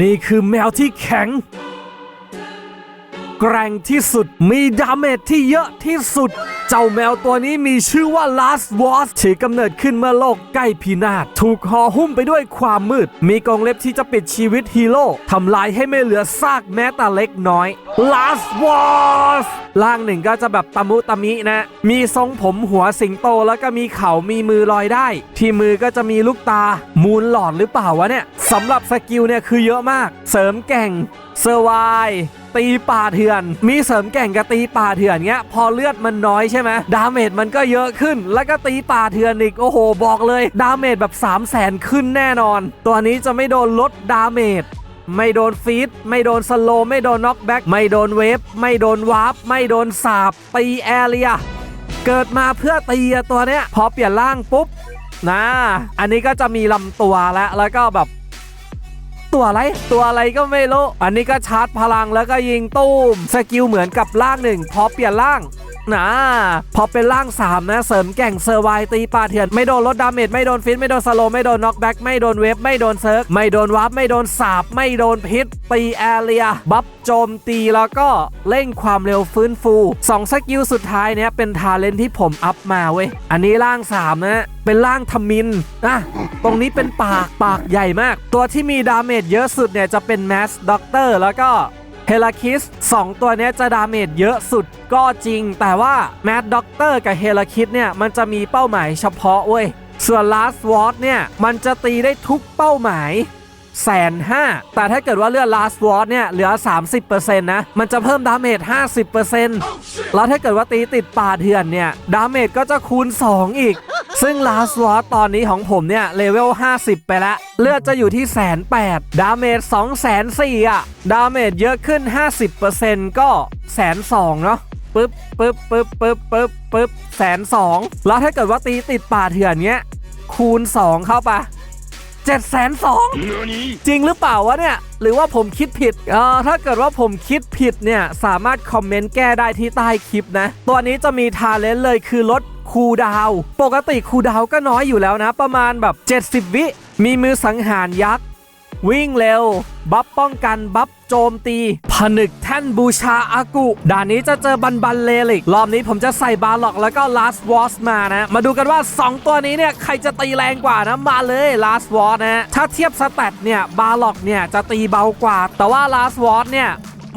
นี่คือแมวที่แข็ง แกร่งที่สุดมีดาเมจที่เยอะที่สุด เจ้าแมวตัวนี้มีชื่อว่า Last w a s ถือกำเนิดขึ้นเมื่อโลกใกล้พินาศถูกห่อหุ้มไปด้วยความมืด มีกรงเล็บที่จะปิดชีวิตฮีโร่ทำลายให้ไม่เหลือซากแม้แต่เล็กน้อย Last w a s ล่างหนึ่งก็จะแบบตะมุตะมินะ มีทรงผมหัวสิงโตแล้วก็มีเขามีมือลอยได้ ที่มือก็จะมีลูกตา มูลหลอดหรือเปล่าวะเนี่ยสำหรับสกิลเนี่ยคือเยอะมาก เสริมแก่งเซอร์ไว ตีป่าเถื่อน มีเสริมแก่งกับตีป่าเถื่อนเงี้ย พอเลือดมันน้อยใช่ไหมดาเมจมันก็เยอะขึ้น แล้วก็ตีป่าเถื่อนอีก โอ้โห บอกเลย ดาเมจแบบ 3 0 0แสนขึ้นแน่นอน ตัวนี้จะไม่โดนลดดาเมจไม่โดนฟีดไม่โดนสโลไม่โดนน็อกแบ็กไม่โดนเวฟไม่โดนวาร์ปไม่โดนสาบตีแอเรียเกิดมาเพื่อตีตัวเนี้ยพอเปลี่ยนร่างปุ๊บนะ อันนี้ก็จะมีลำตัวแล้วแล้วก็แบบ ตัวอะไร ตัวอะไรก็ไม่รู้ อันนี้ก็ชาร์จพลังแล้วก็ยิงตู้ม สกิลเหมือนกับร่างหนึ่ง พอเปลี่ยนร่าง นะพอเป็นร่าง3นะเสริมแก่งเซอร์ไวตีปาเถื่อนไม่โดนลดดาเมจไม่โดนฟิตไม่โดนสโลไม่โดนน็อกแบ็กไม่โดนเวฟไม่โดนเซิร์ฟไม่โดนวาร์ปไม่โดนสาบไม่โดนพิษตีแอเรียบัฟโจมตีแล้วก็เร่งความเร็วฟื้นฟู2สกิลสุดท้ายเนี้ยเป็นทาเลนที่ผมอัพมาเว้ยอันนี้ร่าง3นะเป็นร่างทมินอะตรงนี้เป็นปากปากใหญ่มาก ตัวที่มีดาเมจเยอะสุดเนี่ยจะเป็นแมสด็อกเตอร์แล้วก็ เฮลาคิส2ตัวนี้จะดาเมจเยอะสุดก็จริง แต่ว่าแมดด็อกเตอร์กับเฮลาคิสเนี่ย มันจะมีเป้าหมายเฉพาะเว้ย ส่วนลาสวอตเนี่ย มันจะตีได้ทุกเป้าหมาย แสนห้าแต่ถ้าเกิดว่าเลือด last ward เนี่ยเหลือ 30%นะ มันจะเพิ่มดาเมจ 50%แล้วถ้าเกิดว่าตีติดป่าเถื่อนเนี่ย ดาเมจก็จะคูณ 2 อีก ซึ่ง last ward ตอนนี้ของผมเนี่ย เลเวล 50 ไปแล้ว เลือดจะอยู่ที่แสนแปดดาเมจ2แสนสี่อะ ดาเมจเยอะขึ้น 50%ก็แสนสองเนาะปึ๊บปึ๊บปึ๊บปึ๊บปึ๊บปึ๊บแสนสองแล้วถ้าเกิดว่าตีติดป่าเถื่อนเนี้ยคูณ 2 เข้าไป เจ็ดแสนสองจริงหรือเปล่าวะเนี่ย หรือว่าผมคิดผิดเออถ้าเกิดว่าผมคิดผิดเนี่ย สามารถคอมเมนต์แก้ได้ที่ใต้คลิปนะ ตัวนี้จะมีทาเลนต์เลยคือลดคูลดาวน์ปกติคูลดาวน์ก็น้อยอยู่แล้วนะ ประมาณแบบ 70 วิ มีมือสังหารยักษ์ วิ่งเร็ว บัฟป้องกัน บัฟโจมตี ผนึกแท่นบูชาอากุ ด่านนี้จะเจอบันบันเลลิก รอบนี้ผมจะใส่บาล็อกแล้วก็ลาสวอสมานะ มาดูกันว่า 2 ตัวนี้เนี่ย ใครจะตีแรงกว่านะ มาเลยลาสวอสนะ ถ้าเทียบสแตทเนี่ย บาล็อกเนี่ย จะตีเบากว่า แต่ว่าลาสวอสเนี่ย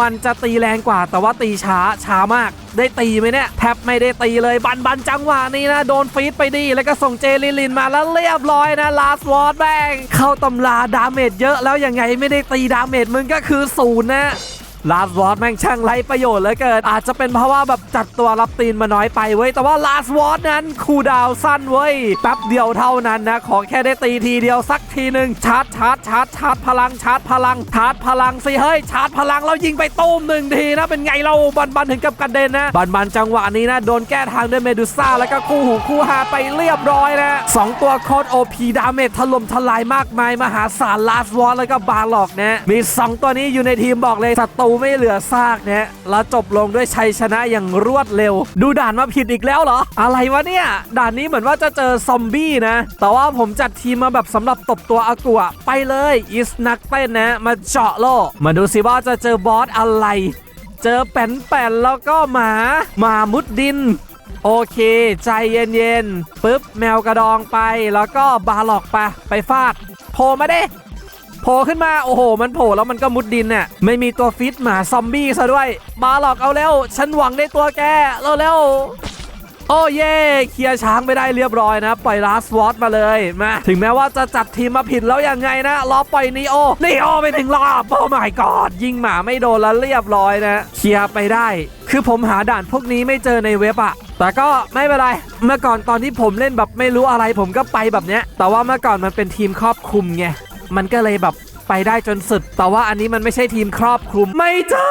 มันจะตีแรงกว่า แต่ว่าตีช้าช้ามาก ได้ตีไหมเนี่ยแทบไม่ได้ตีเลยบันบันจังหวะนี้นะ โดนฟีดไปดี แล้วก็ส่งเจลิลินมาแล้วเรียบร้อยนะลาสวอร์ดแบงเข้าตำราดาเมจเยอะแล้วยังไงไม่ได้ตีดาเมจมึงก็คือศูนย์นะ ลาสวอร์ดแม่งช่างไรประโยชน์เหลือเกิน อาจจะเป็นเพราะว่าแบบจัดตัวรับตีนมาน้อยไปเว้ย แต่ว่าลาสวอร์ดนั้นคูดาวสั้นเว้ย แป๊บเดียวเท่านั้นนะ ขอแค่ได้ตีทีเดียวสักทีหนึ่งชาร์จชาร์จชาร์จชาร์จพลังชาร์จพลังชาร์จพลังสิเฮ้ยชาร์จพลังแล้วยิงไปตุ้มหนึ่งทีนะเป็นไงเราบันบันถึงกับกระเด็นนะบันบันจังหวะนี้นะโดนแก้ทางด้วยเมดูซ่าแล้วก็คู่หูคู่หาไปเรียบร้อยนะสองตัวโคตรโอพีดาเมจถล่มทลายมากมายมหาศาลลาสวอร์แล้วก็บาร์ล็อกนะมีสองตัวนี้อยู่ในทีมบอกเลยศัตรูไม่เหลือซากนะแล้วจบลงด้วยชัยชนะอย่างรวดเร็ว ดูด่านมาผิดอีกแล้วเหรอ อะไรวะเนี่ย ด่านนี้เหมือนว่าจะเจอซอมบี้นะ แต่ว่าผมจัดทีมมาแบบสำหรับตบตัวอากัวไปเลยอิสนักเต้นนะ มาเจาะโลกมาดูสิว่าจะเจอบอสอะไร เจอแป่นๆแล้วก็หมาหมามุดดินโอเค ใจเย็นๆ ปึ๊บ แมวกระดองไปแล้วก็บาร์ล็อกไป ไปฟาด โผล่มาเด้ โผล่ขึ้นมาโอ้โห มันโผล่แล้วมันก็มุดดินเนี่ยไม่มีตัวฟิตหมาซอมบี้ซะด้วยบาร์ล็อกเอาเร็วฉันหวังในตัวแกเร็วโอ้เย่เคลียร์ช้างไปได้เรียบร้อยนะ ปล่อยลาสวอตมาเลยมาถึงแม้ว่าจะจัดทีมมาผิดแล้วยังไงนะรอปล่อยนีโอนีโอไปถึงรอบโอ้ my god ยิงหมาไม่โดนแล้วเรียบร้อยนะเคลียร์ไปได้ คือผมหาด่านพวกนี้ไม่เจอในเว็บอะแต่ก็ไม่เป็นไร เมื่อก่อนตอนที่ผมเล่นแบบไม่รู้อะไรผมก็ไปแบบเนี้ย แต่ว่าเมื่อก่อนมันเป็นทีมครอบคลุมไง มันก็เลยแบบไปได้จนสุด แต่ว่าอันนี้มันไม่ใช่ทีมครอบคลุมไม่เจอ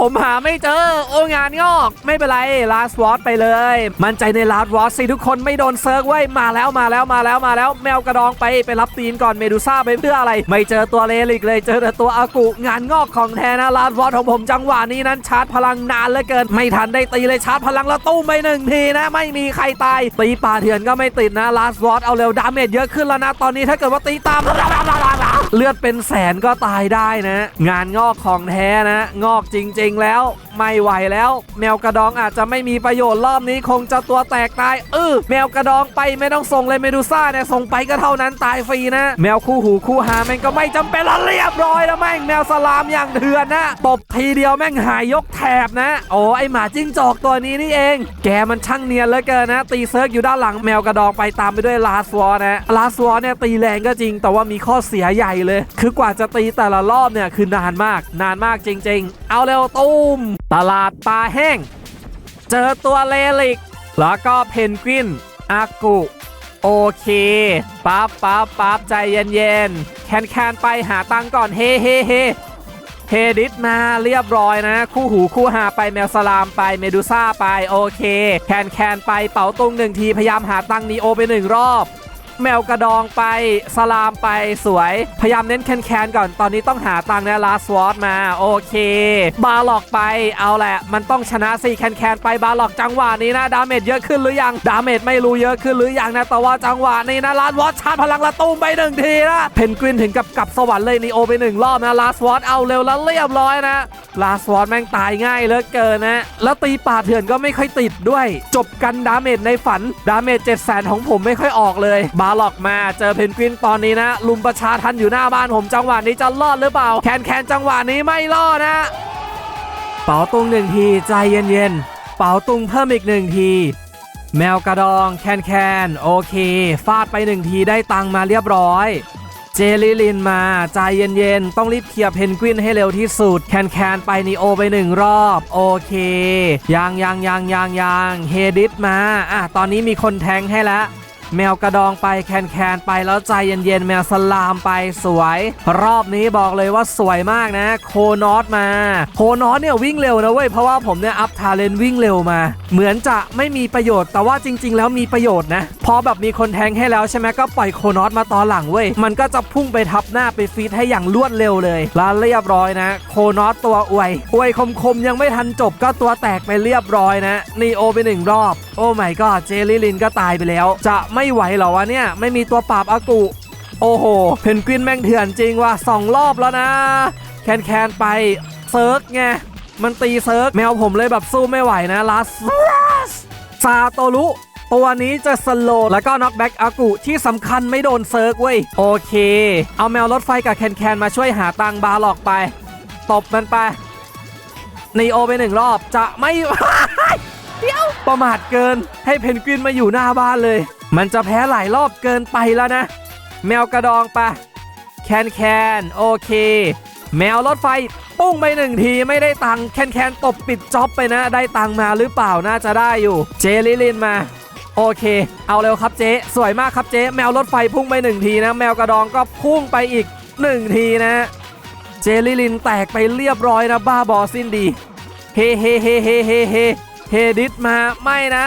ผมหาไม่เจอ โอ้งานงอก ไม่เป็นไรลาสวอตไปเลย มั่นใจในลาสวอตสิทุกคนไม่โดนเซิร์กไว้มาแล้วมาแล้วมาแล้วมาแล้ว แมวกระดองไปไปรับตีนก่อนเมดูซ่าไปเพื่ออะไร ไม่เจอตัวเลลิกเลยเจอแต่ตัวอากุ งานงอกของแท้นะลาสวอตของผมจังหวะนี้นั้นชาร์จพลังนานเหลือเกิน ไม่ทันได้ตีเลยชาร์จพลังแล้วตู้ไปหนึ่งทีนะ ไม่มีใครตายตีป่าเถื่อนก็ไม่ติดนะลาสวอตเอาเร็วดาเมจเยอะขึ้นแล้วนะตอนนี้ถ้าเกิดว่าตีตาม เลือดเป็นแสนก็ตายได้นะ งานงอกของแท้นะ งอกจริง ๆ แล้ว ไม่ไหวแล้ว แมวกระดองอาจจะไม่มีประโยชน์รอบนี้คงจะตัวแตกตายเออแมวกระดองไปไม่ต้องส่งเลยเมดูซ่าเนี่ยส่งไปก็เท่านั้นตายฟรีนะ แมวคู่หูคู่หาแม่งก็ไม่จำเป็นละเรียบร้อยแล้วแม่งแมวสลามอย่างเถื่อนนะตบทีเดียวแม่งหายยกแถบนะโอ้ไอหมาจิ้งจอกตัวนี้นี่เอง แกมันช่างเนียนเหลือเกินนะ ตีเซิร์กอยู่ด้านหลังแมวกระดองไปตามไปด้วยลาสวอนะลาสวอเนี่ยตีแรงก็จริง แต่ว่ามีข้อเสียใหญ่เลย คือกว่าจะตีแต่ละรอบเนี่ยคือนานมาก นานมากจริง ๆ เอาเร็วตุ้ม ตลาดปลาแห้ง เจอตัวเลลิก แล้วก็เพนกวินอากุโอเคปั๊บปั๊บปั๊บใจเย็นๆ แคนแคนไปหาตังก่อน เฮ้เฮ้เฮเฮดิสมาเรียบร้อยนะ คู่หูคู่หาไปแมวสลามไปเมดูซ่าไป โอเค แคนแคนไปเป๋าตุงหนึ่งที พยายามหาตังนีโอไปหนึ่งรอบ แมวกระดองไปสลามไปสวย พยายามเน้นแคนแคนก่อนตอนนี้ต้องหาตังค์นะลาสวอตมา โอเค บาหลอกไปเอาแหละ มันต้องชนะสิแคนแคนไปบาหลอกจังหวะนี้นะดาเมจเยอะขึ้นหรือยังดาเมจไม่รู้เยอะขึ้นหรือยังนะแต่ว่าจังหวะนี้นะลาสวอตชาร์จพลังละตูมไปหนึ่งทีนะเพนกวินถึงกับกับสวรรค์เลยนีโอไปหนึ่งรอบนะลาสวอตเอาเร็วแล้วเรียบร้อยนะลาสวอตแม่งตายง่ายเหลือเกินนะ แล้วตีป่าเถื่อนก็ไม่ค่อยติดด้วย จบกันดาเมจในฝันดาเมจ7 0 0 0 0ของผมไม่ค่อยออกเลยบาหลอกมาเจอเพนกวินตอนนี้นะลุมประชาทันอยู่หน้าบ้านผมจังหวะนี้จะรอดหรือเปล่า แคนแคนจังหวะนี้ไม่รอดนะ เป๋าตุงหนึ่งทีใจเย็นๆ เป๋าตุงเพิ่มอีกหนึ่งทีแมวกระดองแคนแคนโอเค ฟาดไปหนึ่งทีได้ตังมาเรียบร้อย เจลิลินมาใจเย็นๆ ต้องรีบเคลียร์เพนกวินให้เร็วที่สุด แคนแคนไปนีโอไปหนึ่งรอบ โอเคยังยังยังยังยังเฮดิสมาอะตอนนี้มีคนแทงให้แล้ว แมวกระดองไปแคนแคนไปแล้วใจเย็นๆแมวสลามไปสวย รอบนี้บอกเลยว่าสวยมากนะ โคนอสมา โคนอสเนี่ยวิ่งเร็วนะเว้ยเพราะว่าผมเนี่ยอัพทาเลนวิ่งเร็วมา เหมือนจะไม่มีประโยชน์แต่ว่าจริง ๆ แล้วมีประโยชน์นะ พอแบบมีคนแทงให้แล้วใช่ไหมก็ปล่อยโคนอสมาตอนหลังเว้ยมันก็จะพุ่งไปทับหน้าไปฟีดให้อย่างรวดเร็วเลยแล้วเรียบร้อยนะ โคนอสตัวอวยอวยคมๆยังไม่ทันจบก็ตัวแตกไปเรียบร้อยนะนีโอไปหนึ่งรอบ โอ้ไม่ก็เจลิลินก็ตายไปแล้ว จะไม่ไหวหรอวะเนี่ย ไม่มีตัวปราบอากุ โอ้โห เพนกวินแม่งเถื่อนจริงว่ะสองรอบแล้วนะ แคนแคนไปเซิร์กไง มันตีเซิร์กแมวผมเลยแบบสู้ไม่ไหวนะลาสซาโตรุตัวนี้จะสโลแล้วก็น็อกแบ็กอากุที่สำคัญไม่โดนเซิร์กเว้ย โอเค เอาแมวรถไฟกับแคนแคนมาช่วยหาตังบาร์หลอกไป ตบมันไปนีโอไปหนึ่งรอบจะไม่ ประมาทเกิน ให้เพนกวินมาอยู่หน้าบ้านเลย มันจะแพ้หลายรอบเกินไปแล้วนะ แมวกระดองไปะแคนแคนโอเค แมวรถไฟปุ้งไปหนึ่งทีไม่ได้ตังค์แคนแคนตบปิดจ็อบไปนะ ได้ตังค์มาหรือเปล่าน่าจะได้อยู่ เจลิลินมาโอเค เอาเร็วครับเจ๊สวยมากครับเจ๊แมวรถไฟพุ่งไปหนึ่งทีนะ แมวกระดองก็พุ่งไปอีกหนึ่งทีนะ เจลิลินแตกไปเรียบร้อยนะบ้าบอสิ้นดี เฮเฮเฮเฮเฮ เฮดิสมาไม่นะ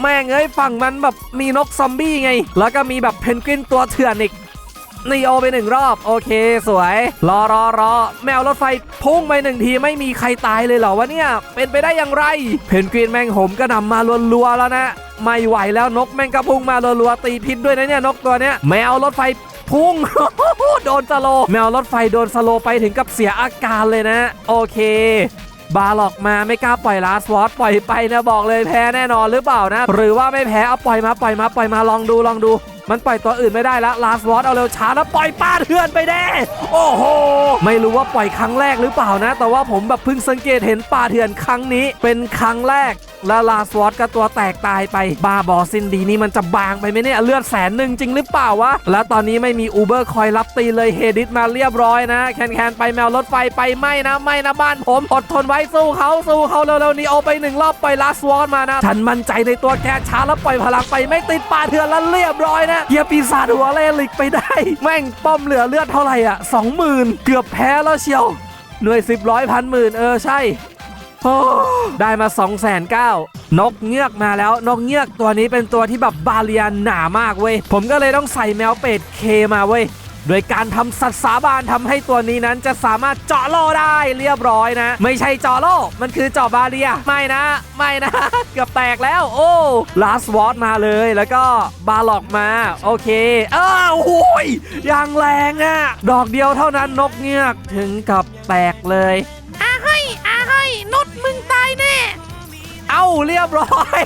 แม่งเอ้ยฝั่งมันแบบมีนกซอมบี้ไง แล้วก็มีแบบเพนกวินตัวเถื่อนอีกนีโอไปหนึ่งรอบ โอเคสวย รอรอรอแมวรถไฟพุ่งไปหนึ่งทีไม่มีใครตายเลยเหรอวะเนี่ย เป็นไปได้อย่างไร เพนกวินแม่งหมกระหน่ำมารัวๆแล้วนะ ไม่ไหวแล้วนกแม่งกระพุ่งมารัวๆตีพิษด้วยนะเนี่ยนกตัวเนี้ยแมวรถไฟพุ่งโดนสโล แมวรถไฟโดนสโลไปถึงกับเสียอาการเลยนะ โอเค บาหลอกมาไม่กล้าปล่อยลาสวอตปล่อยไปนะบอกเลยแพ้แน่นอนหรือเปล่านะ หรือว่าไม่แพ้เอาปล่อยมาปล่อยมาปล่อยมาลองดูลองดูมันปล่อยตัวอื่นไม่ได้ละลาสวอตเอาเร็วช้าแล้วปล่อยป้าเถื่อนไปแน่โอ้โห ไม่รู้ว่าปล่อยครั้งแรกหรือเปล่านะ แต่ว่าผมแบบเพิ่งสังเกตเห็นป้าเถื่อนครั้งนี้เป็นครั้งแรก แล้วลาสวอตก็ตัวแตกตายไปบาบอซินดีนี่มันจะบางไปไหมเนี่ยเลือดแสนหนึ่งจริงหรือเปล่าวะ แล้วตอนนี้ไม่มีอูเบอร์คอยรับตีเลยเฮดิสมาเรียบร้อยนะ แคนแคนไปแมวรถไฟไปไม่นะไม่นะบ้านผมอดทนไว้สู้เขาสู้เขาเร็วๆนี้เอาไปหนึ่งรอบไปลาสวอตมานะ ฉันมั่นใจในตัวแกช้าแล้วปล่อยพลังไปไม่ติดป่าเถื่อนแล้วเรียบร้อยนะเกียปีศาจหัวเลลิกไปได้ แม่งป้อมเหลือเลือดเท่าไหร่อะสองหมื่นเกือบแพ้แล้วเชียวหน่วยสิบร้อยพันหมื่นเออใช่ ได้มา2 0 0 0 0 0นกเงือกมาแล้วนกเงือกตัวนี้เป็นตัวที่แบบบาเลียนหนามากเว้ย ผมก็เลยต้องใส่แมวเป็ดเคมาเว้ยโดยการทำสัตว์สาบานทำให้ตัวนี้นั้นจะสามารถเจาะโลได้เรียบร้อยนะ ไม่ใช่เจาะโลมันคือเจาะบาเรียไม่นะ ไม่นะ เกือบแตกแล้วโอ้ลาสวอตมาเลยแล้วก็บาล็อกมา โอเคอ้าวโอ้ยย่างแรงอะ่ะ ดอกเดียวเท่านั้นนกเงือกถึงกับแตกเลย เอ้าเรียบร้อย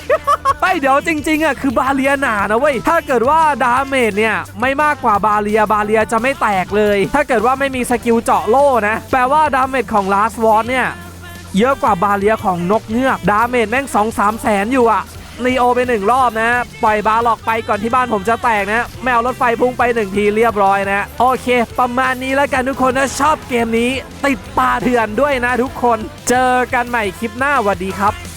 ไปเดี๋ยวจริงๆอะคือบาเลียหนานะเว้ยถ้าเกิดว่าดาเมจเนี่ยไม่มากกว่าบาเลียบาเลียจะไม่แตกเลย ถ้าเกิดว่าไม่มีสกิลเจาะโล่นะ แปลว่าดาเมจของลาสวอ r เนี่ยเยอะกว่าบาเลียของนกเงือกดาเมจแม่ง2 3แสนอยู่อะนีโอไปหนึ่งรอบนะ ปล่อยบาหลอกไปก่อนที่บ้านผมจะแตกนะ แมวรถไฟพุ่งไปหนึ่งทีเรียบร้อยนะ โอเค ประมาณนี้แล้วกันทุกคนนะ ชอบเกมนี้ ติดป่าเถื่อนด้วยนะทุกคน เจอกันใหม่คลิปหน้าสวัสดีครับ